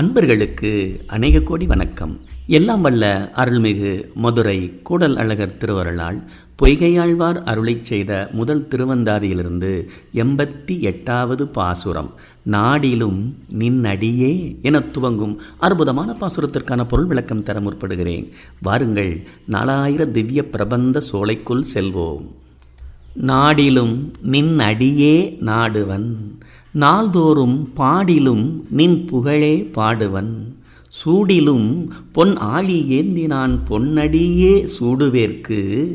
அன்பர்களுக்கு அநேக கோடி வணக்கம். எல்லாம் வல்ல அருள்மிகு மதுரை கூடல் அழகர் திருவருளால் பொய்கையாழ்வார் அருளைச் செய்த முதல் திருவந்தாதியிலிருந்து எண்பத்தி எட்டாவது பாசுரம். நாடிலும் நின்னடியே என துவங்கும் அற்புதமான பாசுரத்திற்கான பொருள் விளக்கம் தர முற்படுகிறேன். வாருங்கள் நாலாயிர திவ்ய பிரபந்த சோலைக்குள் செல்வோம். நாடிலும் நின் அடியே நாடுவன். நாள்தோறும் பாடிலும் நின் புகழே பாடுவன். சூடிலும் பொன் ஆழி ஏந்தினான் பொன்னடியே சூடுவேற்கு.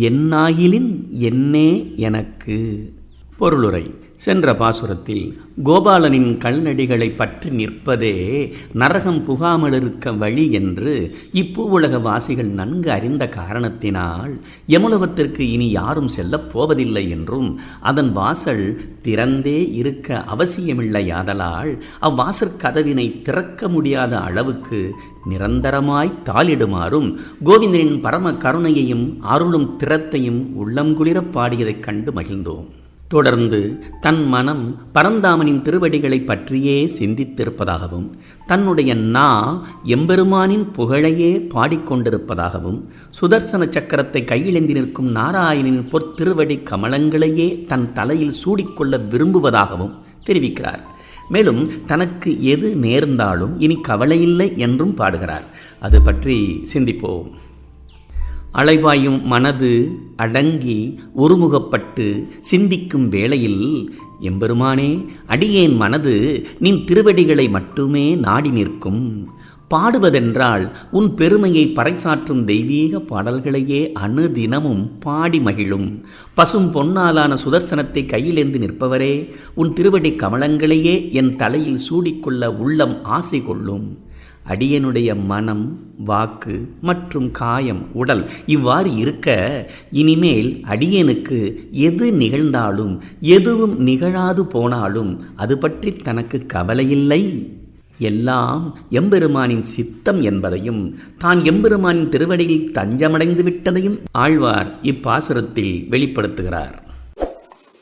என்னாயிலின் என்னே எனக்கு. பொருளுரை. சென்ற பாசுரத்தில் கோபாலனின் கல்நடிகளை பற்றி நிற்பதே நரகம் புகாமல் இருக்க வழி என்று இப்பூவுலக வாசிகள் நன்கு அறிந்த காரணத்தினால் யமுலகத்திற்கு இனி யாரும் செல்லப் போவதில்லை என்றும் அதன் வாசல் திறந்தே இருக்க அவசியமில்லையாதலால் அவ்வாசற் கதவினை திறக்க முடியாத அளவுக்கு நிரந்தரமாய் தாளிடுமாறும் கோவிந்தனின் பரம கருணையையும் அருளும் திறத்தையும் உள்ளங்குளிர பாடியதைக் கண்டு மகிழ்ந்தோம். தொடர்ந்து தன் மனம் பரந்தாமனின் திருவடிகளை பற்றியே சிந்தித்திருப்பதாகவும் தன்னுடைய நா எம்பெருமானின் புகழையே பாடிக்கொண்டிருப்பதாகவும் சுதர்சன சக்கரத்தை கையிழந்தி நிற்கும் நாராயணனின் பொற்திருவடி கமலங்களையே தன் தலையில் சூடிக்கொள்ள விரும்புவதாகவும் தெரிவிக்கிறார். மேலும் தனக்கு எது நேர்ந்தாலும் இனி கவலையில்லை என்றும் பாடுகிறார். அது பற்றி சிந்திப்போம். அலைவாயும் மனது அடங்கி ஒருமுகப்பட்டு சிந்திக்கும் வேளையில் எம்பெருமானே அடியேன் மனது நின் திருவடிகளை மட்டுமே நாடி நிற்கும். பாடுவதென்றால் உன் பெருமையை பறைசாற்றும் தெய்வீக பாடல்களையே அணுதினமும் பாடி மகிழும். பசும் பொன்னாலான சுதர்சனத்தை கையிலேந்து நிற்பவரே உன் திருவடி கமலங்களையே என் தலையில் சூடிக்கொள்ள உள்ளம் ஆசை கொள்ளும். அடியனுடைய மனம் வாக்கு மற்றும் காயம் உடல் இவ்வாறு இருக்க இனிமேல் அடியனுக்கு எது நிகழ்ந்தாலும் எதுவும் நிகழாது போனாலும் அது பற்றி தனக்கு கவலையில்லை. எல்லாம் எம்பெருமானின் சித்தம் என்பதையும் தான் எம்பெருமானின் திருவடியில் தஞ்சமடைந்து விட்டதையும் ஆழ்வார் இப்பாசுரத்தில் வெளிப்படுத்துகிறார்.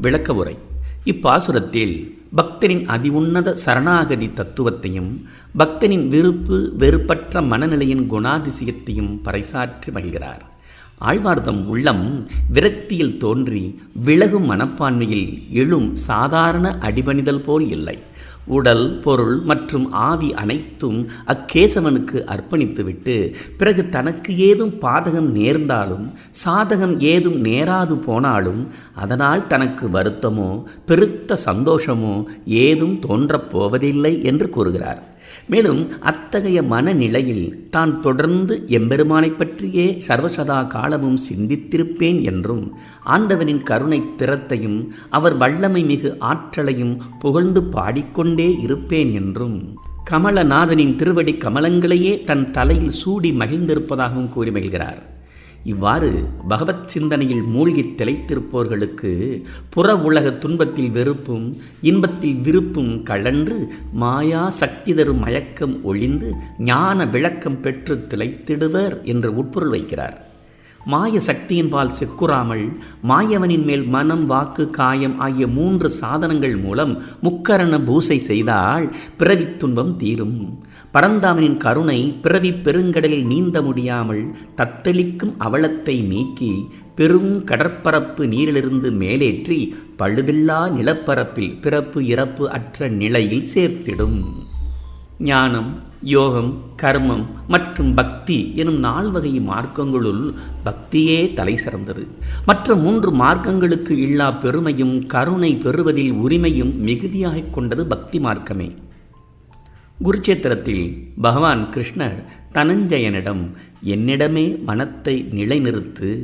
விளக்க உரை. இப்பாசுரத்தில் பக்தனின் அதிஉன்னத சரணாகதி தத்துவத்தையும் பக்தனின் விருப்பு வெறுப்பற்ற மனநிலையின் குணாதிசயத்தையும் பறைசாற்றி மகிழ்கிறார். ஆழ்வார்தம் உள்ளம் விரக்தியில் தோன்றி விலகும் மனப்பான்மையில் எழும் சாதாரண அடிபணிதல் போல் இல்லை. உடல் பொருள் மற்றும் ஆவி அனைத்தும் அக்கேசவனுக்கு அர்ப்பணித்துவிட்டு பிறகு தனக்கு ஏதும் பாதகம் நேர்ந்தாலும் சாதகம் ஏதும் நேராது போனாலும் அதனால் தனக்கு வருத்தமோ பெருத்த சந்தோஷமோ ஏதும் தோன்றப் போவதில்லை என்று கூறுகிறார். மேலும் அத்தகைய மனநிலையில் தான் தொடர்ந்து எம்பெருமானை பற்றியே சர்வசதா காலமும் சிந்தித்திருப்பேன் என்றும் ஆண்டவனின் கருணை திறத்தையும் அவர் வல்லமை மிகு ஆற்றலையும் புகழ்ந்து பாடிக்கொண்டே இருப்பேன் என்றும் கமலநாதனின் திருவடி கமலங்களையே தன் தலையில் சூடி மகிழ்ந்திருப்பதாகவும் கூறி மகிழ்கிறார். இவ்வாறு பகவத் சிந்தனையில் மூழ்கி திளைத்திருப்போர்களுக்கு புற உலக துன்பத்தில் வெறுப்பும் இன்பத்தில் விருப்பும் கழன்று மாயா சக்தி தரும் மயக்கம் ஒழிந்து ஞான விளக்கம் பெற்று திளைத்திடுவர் என்று உட்பொருள் வைக்கிறார். மாய சக்தியின்பால் செக்குறாமல் மாயவனின் மேல் மனம் வாக்கு காயம் ஆகிய மூன்று சாதனங்கள் மூலம் முக்கரண பூசை செய்தால் பிறவி துன்பம் தீரும். பரந்தாமனின் கருணை பிறவி பெருங்கடலில் நீந்த முடியாமல் தத்தளிக்கும் அவலத்தை நீக்கி பெரும் கடற்பரப்பு நீரிலிருந்து மேலேற்றி பழுதில்லா நிலப்பரப்பில் பிறப்பு இறப்பு அற்ற நிலையில் சேர்த்திடும். ஞானம். யோகம் கர்மம் மற்றும் பக்தி எனும் நால்வகை மார்க்கங்களுள் பக்தியே தலை சிறந்தது. மற்ற மூன்று மார்க்கங்களுக்கு இல்லா பெருமையும் கருணை பெறுவதில் உரிமையும் மிகுதியாகக் கொண்டது பக்தி மார்க்கமே. குருச்சேத்திரத்தில் பகவான் கிருஷ்ணர் தனஞ்சயனிடம் என்னிடமே மனத்தை நிலைநிறுத்து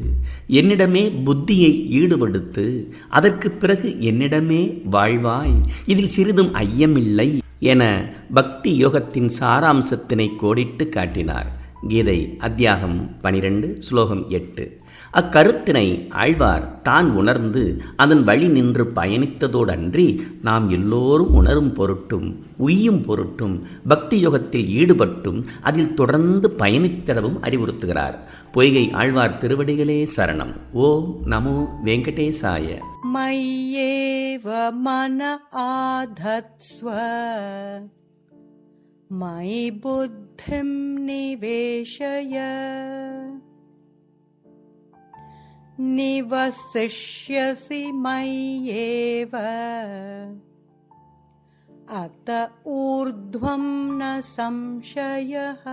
என்னிடமே புத்தியை ஈடுபடுத்து அதற்கு பிறகு என்னிடமே வாழ்வாய் இதில் சிறிதும் ஐயமில்லை என பக்தி யோகத்தின் சாராம்சத்தினை கோடிட்டு காட்டினார். கீதை அத்தியாகம் பனிரெண்டு ஸ்லோகம் எட்டு. அக்கருத்தினை ஆழ்வார் தான் உணர்ந்து அதன் வழி நின்று பயணித்ததோடன்றி நாம் எல்லோரும் உணரும் பொருட்டும் உய்யும் பொருட்டும் பக்தி யோகத்தில் ஈடுபட்டும் அதில் தொடர்ந்து பயணித்திடவும் அறிவுறுத்துகிறார் பொய்கை ஆழ்வார் திருவடிகளே சரணம் ஓம் நமோ வெங்கடேசாய मय्येव मन आधत्स्व मयि बुद्धिं निवेशय निवसिष्यसि मय्येव। अत ऊर्ध्वं न संशयः।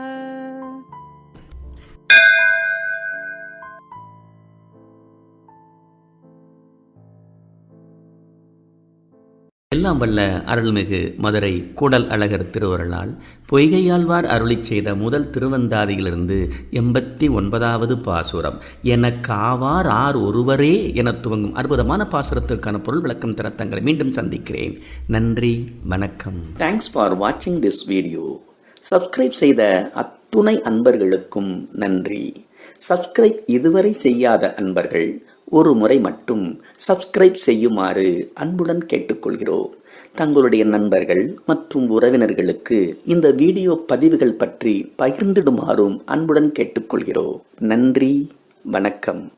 எல்லாம் வல்ல அருள்மிகு மதுரை கூடல் அழகர் திருவருளால் பொய்கையாழ்வார் அருளி செய்த முதல் திருவந்தாதியிலிருந்து எண்பத்தி ஒன்பதாவது பாசுரம். என காவார் ஆர் ஒருவரே என துவங்கும் அற்புதமான பாசுரத்திற்கான பொருள் விளக்கம் தர தங்களை மீண்டும் சந்திக்கிறேன். நன்றி வணக்கம். தேங்க்ஸ் ஃபார் வாட்சிங் திஸ் வீடியோ சப்ஸ்கிரைப் செய்த அத்துணை அன்பர்களுக்கும் நன்றி. சப்ஸ்கிரைப் இதுவரை செய்யாத அன்பர்கள் ஒரு முறை மட்டும் சப்ஸ்கிரைப் செய்யுமாறு அன்புடன் கேட்டுக்கொள்கிறோம். தங்களுடைய நண்பர்கள் மற்றும் உறவினர்களுக்கு இந்த வீடியோ பதிவுகள் பற்றி பகிர்ந்திடுமாறும் அன்புடன் கேட்டுக்கொள்கிறோம். நன்றி வணக்கம்.